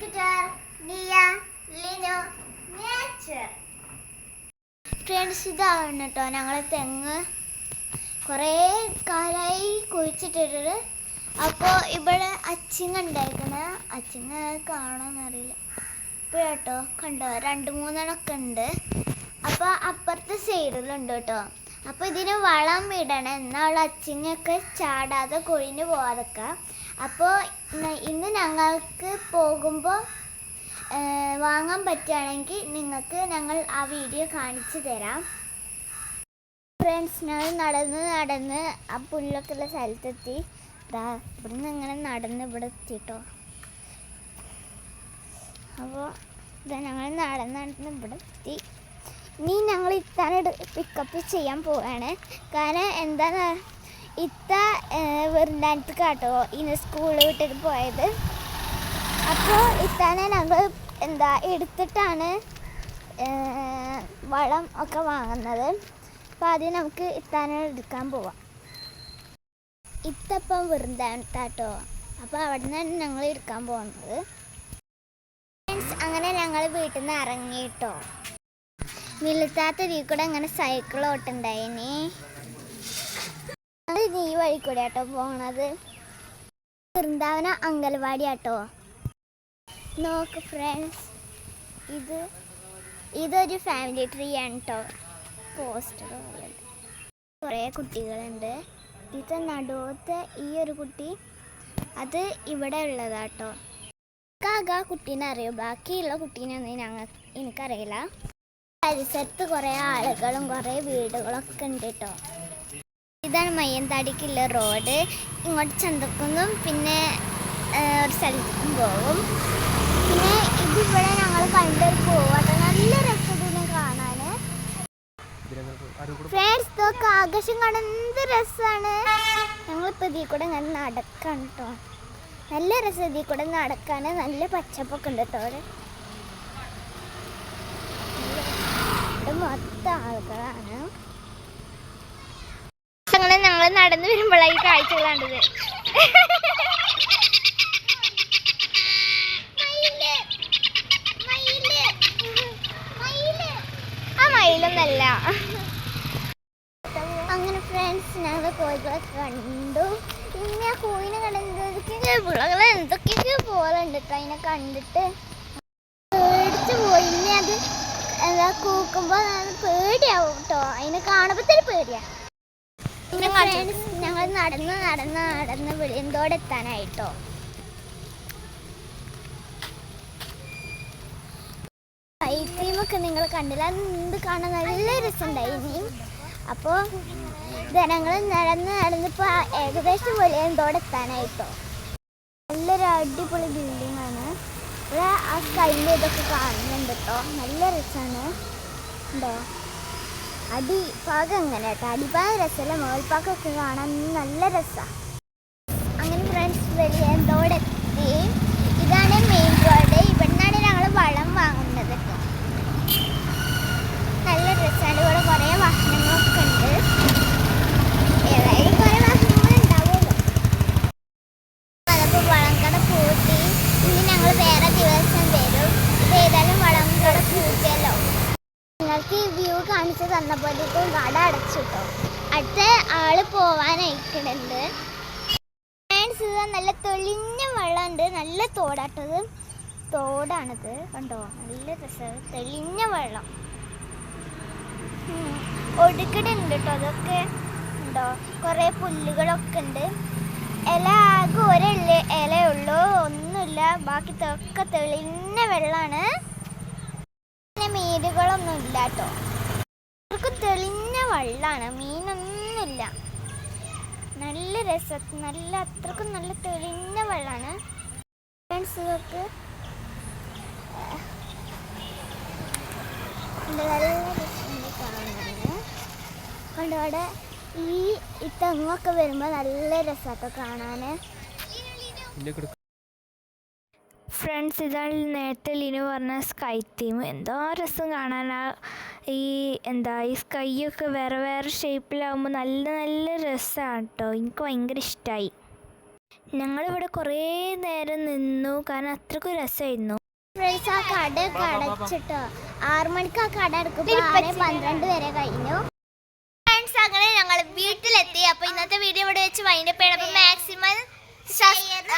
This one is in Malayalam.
ഗിറ്റാർ നിയ ലിനോ നേച്ചർ ഫ്രണ്ട്സ് ഇതാണ് കേട്ടോ ഞങ്ങളെ തെങ്ങ്. കുറേ കാലമായി കുഴിച്ചിട്ടിട്ട് അപ്പോൾ ഇവിടെ അച്ചിങ്ങ ഉണ്ടായിരിക്കണ അച്ചിങ്ങ കാണുമെന്നറിയില്ല ഇപ്പോൾ കേട്ടോ കണ്ടോ? രണ്ട് മൂന്നെണ്ണമൊക്കെ ഉണ്ട്. അപ്പോൾ അപ്പുറത്തെ സൈഡിലുണ്ട് കേട്ടോ അപ്പോൾ ഇതിന് വളം ഇടണം. എന്നാൽ അച്ചിങ്ങൊക്കെ ചാടാതെ കൊഴിഞ്ഞു പോകാതൊക്കെ അപ്പോൾ ഞങ്ങൾക്ക് പോകുമ്പോൾ വാങ്ങാൻ പറ്റുകയാണെങ്കിൽ നിങ്ങൾക്ക് ഞങ്ങൾ ആ വീഡിയോ കാണിച്ചു തരാം. ഫ്രണ്ട്സ് ഞങ്ങൾ നടന്ന് നടന്ന് ആ പുല്ലൊക്കെ ഉള്ള സ്ഥലത്തെത്തി. ദാ ഇവിടുന്ന് ഇങ്ങനെ നടന്ന് ഇവിടെ എത്തിട്ടോ. അപ്പോൾ ഇതാ ഞങ്ങൾ നടന്ന് നടന്ന് ഇവിടെ എത്തി. ഇനി ഞങ്ങൾ ഇത്താനെ പിക്കപ്പ് ചെയ്യാൻ പോവുകയാണ് കാരണം എന്താണ് ഇത്ത വെറുണ്ടാനത്ത് കാട്ടോ ഇന്ന് സ്കൂൾ വിട്ടിട്ട് പോയത്. അപ്പോൾ ഇത്തനെ ഞങ്ങൾ എന്താ എടുത്തിട്ടാണ് വളം ഒക്കെ വാങ്ങുന്നത്. അപ്പോൾ ആദ്യം നമുക്ക് ഇത്താനെ എടുക്കാൻ പോവാം. ഇത്തപ്പം വെറുതാട്ടോ അപ്പോൾ അവിടെ നിന്നാണ് ഞങ്ങൾ എടുക്കാൻ പോകുന്നത് ഫ്രണ്ട്സ് അങ്ങനെ ഞങ്ങൾ വീട്ടിൽ നിന്ന് ഇറങ്ങിയിട്ടോ നിലത്താത്ത ഇതിൽ കൂടെ അങ്ങനെ സൈക്കിൾ ഓട്ടുണ്ടായിനി. ഞങ്ങൾ ഈ വഴി കൂടെ ആട്ടോ പോണത്. വൃന്ദാവന അങ്കൽവാടി ആട്ടോ. നോക്ക് ഫ്രണ്ട്സ് ഇത് ഇതൊരു ഫാമിലി ട്രീ ആണ് കേട്ടോ പോസ്റ്റർ കുറേ കുട്ടികളുണ്ട്. ഇത് നടുവത്തെ ഈ ഒരു കുട്ടി അത് ഇവിടെ ഉള്ളതാട്ടോ. കാക കുട്ടീനെ അറിയൂ? ബാക്കിയുള്ള കുട്ടീനൊന്നും ഞങ്ങൾ എനിക്കറിയില്ല. പരിസരത്ത് കുറേ ആളുകളും കുറേ വീടുകളൊക്കെ ഉണ്ട് കേട്ടോ ഇതാണ് മയ്യന്താടിക്കുള്ള റോഡ്. ഇങ്ങോട്ട് ചന്തക്കുന്നും പിന്നെ ഒരു സ്ഥലത്തേക്കും പോകും. പിന്നെ ഇതിവിടെ ഞങ്ങൾ കണ്ടൊരു പോവാട്ടോ. നല്ല രസം ഇതിനെ കാണാൻ ഫ്രണ്ട്സ് ഇതൊക്കെ ആകാശം കാണാൻ എന്ത് രസമാണ് ഞങ്ങളിപ്പോൾ ഇതിൽ കൂടെ ഇങ്ങനെ നടക്കാണ് കേട്ടോ നല്ല രസം ഇതിൽ കൂടെ നടക്കാൻ നല്ല പച്ചപ്പൊക്കെ ഉണ്ട് കേട്ടോ അവിടെ. മൊത്തം ആളുകളാണ് അങ്ങനെ നടന്നു വരുമ്പോഴാണ് ഈ കാഴ്ച കണ്ടത്. ആ മയിലൊന്നല്ല. അങ്ങനെ ഫ്രണ്ട്സ് ഞങ്ങൾ കോഴികളൊക്കെ കണ്ടു. പിന്നെ ആ കോഴിനെ കണ്ടെന്തൊക്കെ വിളകൾ എന്തൊക്കെയൊക്കെ പോലുണ്ട് കേട്ടോ അതിനെ കണ്ടിട്ട്. പേടിച്ചു പോയി. ഇനി അത് എന്താ കൂക്കുമ്പോൾ പേടിയാവും കേട്ടോ അതിനെ കാണുമ്പോൾ തന്നെ പേടിയാ. പിന്നെ ഞങ്ങൾ നടന്ന് നടന്ന് നടന്ന് വെളിയന്തോടെ എത്താനായിട്ടോ ഐസ്ക്രീമൊക്കെ നിങ്ങൾ കണ്ടില്ല. എന്ത് കാണാൻ നല്ല രസമുണ്ടായി ഇനിയും അപ്പോൾ ജനങ്ങൾ നടന്ന് നടന്നിപ്പോൾ ഏകദേശം വെളിയന്തോടെ എത്താനായിട്ടോ നല്ലൊരു അടിപൊളി ബിൽഡിംഗ് ആണ്. ഇവിടെ ആ കയ്യിൽ ഇതൊക്കെ കാണുന്നുണ്ട് കേട്ടോ. നല്ല രസമാണ് ഉണ്ടോ? അടിഭാഗം അങ്ങനെ കേട്ടോ. അടിഭാഗം രസമല്ല? മോൾപ്പാക്കൊക്കെ കാണാൻ നല്ല രസമാണ് അങ്ങനെ ഫ്രണ്ട്സ് വലിയ ഇതാണ് മെയിൻ റോഡ് ഇവിടുന്നാണ് ഞങ്ങൾ വളം വാങ്ങുന്നത് കേട്ടോ നല്ല രസമാണ് ഇവിടെ കുറേ വാഹനങ്ങളൊക്കെ ഉണ്ട് ഏതായാലും കുറേ വാഹനങ്ങൾ ഉണ്ടാവുമല്ലോ അതപ്പോൾ വളംകട പൂട്ടി ഇനി ഞങ്ങൾ വേറെ ദിവസം വരും ഇത് ഏതായാലും വളംകട പൂട്ടിയല്ലോ നിങ്ങൾക്ക് ഈ വ്യൂ കാണിച്ചു തന്നപ്പോഴത്തേക്കും കട അടച്ചിട്ടോ. അടുത്ത ആൾ ഫ്രണ്ട്സ് ഇത് നല്ല തെളിഞ്ഞ വെള്ളമുണ്ട്. നല്ല തോടാട്ടത് തോടാണിത്. കണ്ടോ? നല്ല രസം. തെളിഞ്ഞ വെള്ളം. ഒടുക്കടുണ്ട് കേട്ടോ അതൊക്കെ. ഉണ്ടോ കുറേ പുല്ലുകളൊക്കെ ഉണ്ട്. ഇല ആകെ ഒരല്ല ഇലയുള്ളൂ ഒന്നുമില്ല. ബാക്കി തൊക്കെ തെളിഞ്ഞ വെള്ളമാണ് പിന്നെ മീനുകളൊന്നും ഇല്ല കേട്ടോ തെളിഞ്ഞ വെള്ളമാണ് മീനൊന്നുമില്ല. നല്ല രസം. നല്ല അത്രക്കും നല്ല തെളിഞ്ഞ വെള്ളമാണ് ഫ്രണ്ട്സ് ഇതൊക്കെ ഉണ്ട്, നല്ല രസമുണ്ട് അവിടെ ഈ ഇത്തങ്ങൊക്കെ തെങ്ങൊക്കെ വരുമ്പോൾ നല്ല രസമൊക്കെ കാണാൻ ഫ്രണ്ട്സ് ഇതാണ് നേരത്തെ ലിനു പറഞ്ഞ സ്കൈ തീം എന്തോ രസം കാണാനാ ഈ എന്താ ഈ സ്കൈ ഒക്കെ വേറെ വേറെ ഷേപ്പിലാവുമ്പോൾ നല്ല നല്ല രസമാണ് കേട്ടോ എനിക്ക് ഭയങ്കര ഇഷ്ടമായി ഞങ്ങളിവിടെ കുറേ നേരം നിന്നു. കാരണം അത്രക്കും രസമായിരുന്നു ഫ്രണ്ട്സ് ആ കട അടച്ചിട്ടോ ആറു മണിക്ക് ആ കട ആറ് പന്ത്രണ്ട് വരെ കഴിഞ്ഞു. ഫ്രണ്ട്സ് അങ്ങനെ ഞങ്ങൾ വീട്ടിലെത്തി. അപ്പൊ ഇന്നത്തെ വീഡിയോ ഇവിടെ വെച്ച് വൈൻഡപ്പ് ചെയ്യണം. മാക്സിമം ഷെയറും